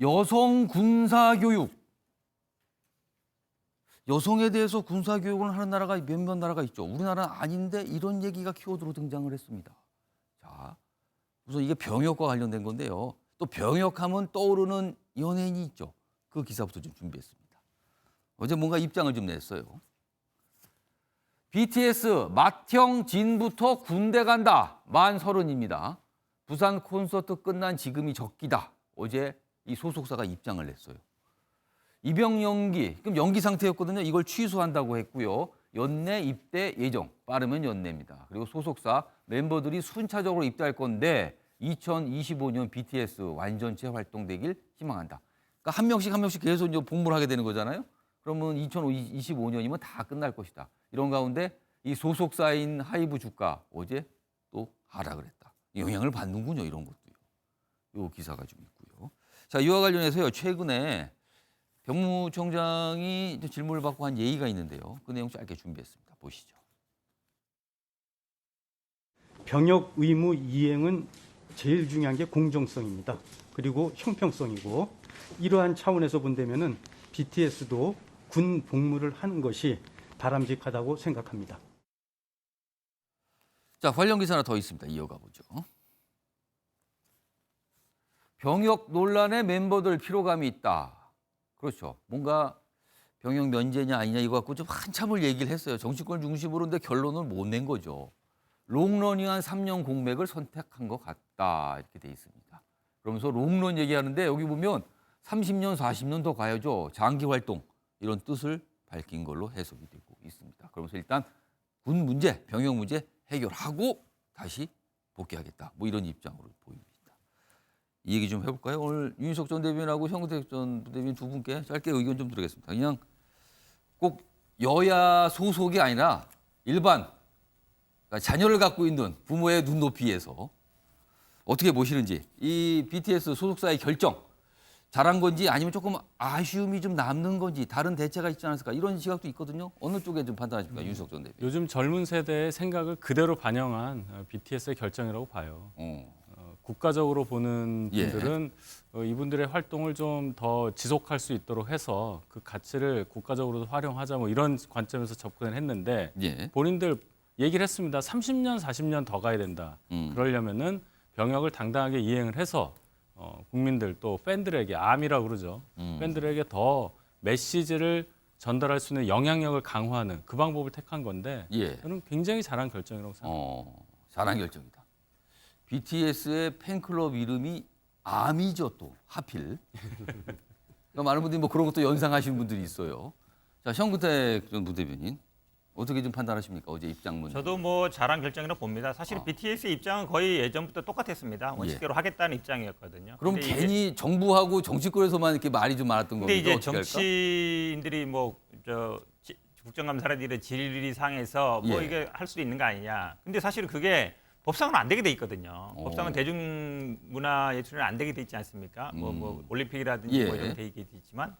여성 군사 교육. 여성에 대해서 군사 교육을 하는 나라가 몇몇 나라가 있죠. 우리나라는 아닌데 이런 얘기가 키워드로 등장을 했습니다. 자, 우선 이게 병역과 관련된 건데요. 또 병역하면 떠오르는 연예인이 있죠. 그 기사부터 좀 준비했습니다. 어제 뭔가 입장을 좀 냈어요. BTS 맏형 진부터 군대 간다. 만 서른입니다. 부산 콘서트 끝난 지금이 적기다. 어제 이 소속사가 입장을 냈어요. 입영 연기, 그럼 연기 상태였거든요. 이걸 취소한다고 했고요. 연내 입대 예정, 빠르면 연내입니다. 그리고 소속사 멤버들이 순차적으로 입대할 건데 2025년 BTS 완전체 활동되길 희망한다. 그러니까 한 명씩 한 명씩 계속 이제 복무를 하게 되는 거잖아요. 그러면 2025년이면 다 끝날 것이다. 이런 가운데 이 소속사인 하이브 주가 어제 또 하락을 했다. 영향을 받는군요. 이런 것도요. 요 기사가 좀 있고요. 자, 이와 관련해서요. 최근에 병무청장이 질문을 받고 한 예의가 있는데요. 그 내용 짧게 준비했습니다. 보시죠. 병역 의무 이행은 제일 중요한 게 공정성입니다. 그리고 형평성이고 이러한 차원에서 본다면은 BTS도 군 복무를 하는 것이 바람직하다고 생각합니다. 자, 관련 기사 하나 더 있습니다. 이어가 보죠. 병역 논란에 멤버들 피로감이 있다. 그렇죠. 뭔가 병역 면제냐 아니냐 이거 갖고 좀 한참을 얘기를 했어요. 정치권 중심으로 근데 결론을 못 낸 거죠. 롱러닝한 3년 공백을 선택한 것 같다. 이렇게 돼 있습니다. 그러면서 롱런 얘기하는데 여기 보면 30년, 40년 더 가야죠. 장기 활동 이런 뜻을 밝힌 걸로 해석이 되고 있습니다. 그러면서 일단 군 문제, 병역 문제 해결하고 다시 복귀하겠다. 뭐 이런 입장으로 보입니다. 이 얘기 좀 해볼까요? 오늘 윤석 전 대변인하고 형tek 전 대변인 두 분께 짧게 의견 좀 드리겠습니다. 그냥 꼭 여야 소속이 아니라 일반 그러니까 자녀를 갖고 있는 부모의 눈높이에서 어떻게 보시는지 이 BTS 소속사의 결정 잘한 건지 아니면 조금 아쉬움이 좀 남는 건지 다른 대체가 있지 않았을까 이런 시각도 있거든요. 어느 쪽에 좀 판단하십니까, 윤석 전 대변인? 요즘 젊은 세대의 생각을 그대로 반영한 어, BTS의 결정이라고 봐요. 어. 어, 국가적으로 보는 예. 분들은 어, 이분들의 활동을 좀 더 지속할 수 있도록 해서 그 가치를 국가적으로도 활용하자 뭐 이런 관점에서 접근을 했는데 예. 본인들 얘기를 했습니다. 30년, 40년 더 가야 된다. 음. 그러려면은 병역을 당당하게 이행을 해서 어, 국민들 또 팬들에게 암이라고 그러죠. 음. 팬들에게 더 메시지를 전달할 수 있는 영향력을 강화하는 그 방법을 택한 건데 예. 저는 굉장히 잘한 결정이라고 생각합니다. 어, 잘한 결정이다. BTS의 팬클럽 이름이 아미죠 또 하필. 그러니까 많은 분들이 뭐 그런 것도 연상하시는 분들이 있어요. 자, 현근택 전 부대변인 어떻게 좀 판단하십니까? 어제 입장문. 저도 뭐 잘한 결정이라고 봅니다. 사실 어. BTS의 입장은 거의 예전부터 똑같았습니다. 원칙대로 하겠다는 입장이었거든요. 그럼 근데 이제- 괜히 정부하고 정치권에서만 이렇게 말이 좀 많았던 근데 겁니까? 이제? 정치인들이 뭐 저 국정감사라든지 질의 상에서 뭐 예. 이게 할 수도 있는 거 아니냐. 근데 사실은 그게 법상은 안 되게 돼 있거든요. 어. 법상은 대중문화 예술은 안 되게 돼 있지 않습니까? 뭐, 뭐 음. 올림픽이라든지 예. 뭐 이런 돼 있지만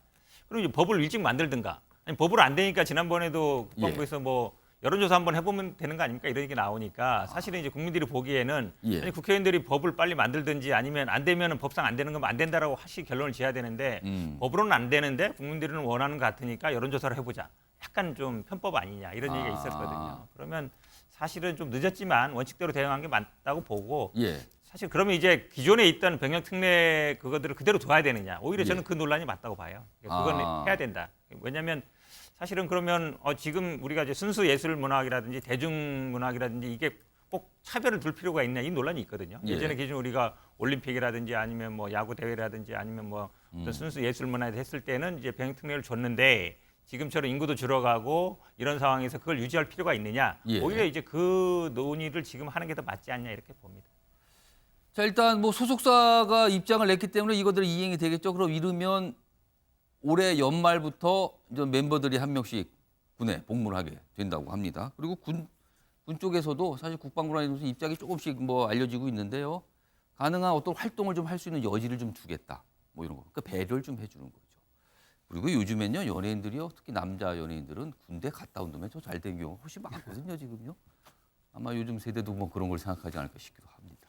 그럼 이제 법을 일찍 만들든가. 아니, 법을 안 되니까 지난번에도 예. 국방부에서 뭐 여론조사 한번 해보면 되는 거 아닙니까? 이런 게 나오니까 사실은 이제 국민들이 보기에는 예. 아니, 국회의원들이 법을 빨리 만들든지 아니면 안 되면은 법상 안 되는 거면 안 된다라고 하시 결론을 지어야 되는데 음. 법으로는 안 되는데 국민들은 원하는 것 같으니까 여론조사를 해보자. 약간 좀 편법 아니냐 이런 아. 얘기가 있었거든요. 그러면 사실은 좀 늦었지만 원칙대로 대응한 게 맞다고 보고 예. 사실 그러면 이제 기존에 있던 병역 특례 그거들을 그대로 둬야 되느냐. 오히려 예. 저는 그 논란이 맞다고 봐요. 그건 아. 해야 된다. 왜냐하면 사실은 그러면 어 지금 우리가 이제 순수 예술 문학이라든지 대중 문학이라든지 이게 꼭 차별을 둘 필요가 있냐 이 논란이 있거든요. 예. 예전에 기준 우리가 올림픽이라든지 아니면 뭐 야구 대회라든지 아니면 뭐 음. 순수 예술 문화에 했을 때는 이제 병역 특례를 줬는데 지금처럼 인구도 줄어가고 이런 상황에서 그걸 유지할 필요가 있느냐. 예. 오히려 이제 그 논의를 지금 하는 게 더 맞지 않냐 이렇게 봅니다. 자 일단 뭐 소속사가 입장을 냈기 때문에 이것들이 이행이 되겠죠. 그럼 이르면 올해 연말부터 이제 멤버들이 한 명씩 군에 복무를 하게 된다고 합니다. 그리고 군, 군 쪽에서도 사실 국방부라는 입장이 조금씩 뭐 알려지고 있는데요. 가능한 어떤 활동을 좀 할 수 있는 여지를 좀 주겠다. 뭐 이런 거. 그러니까 배려를 좀 해주는 거죠. 그리고 요즘엔요 연예인들이요 특히 남자 연예인들은 군대 갔다 온 다음에 더잘된 경우가 훨씬 많거든요 지금요. 아마 요즘 세대도 뭐 그런 걸 생각하지 않을까 싶기도 합니다.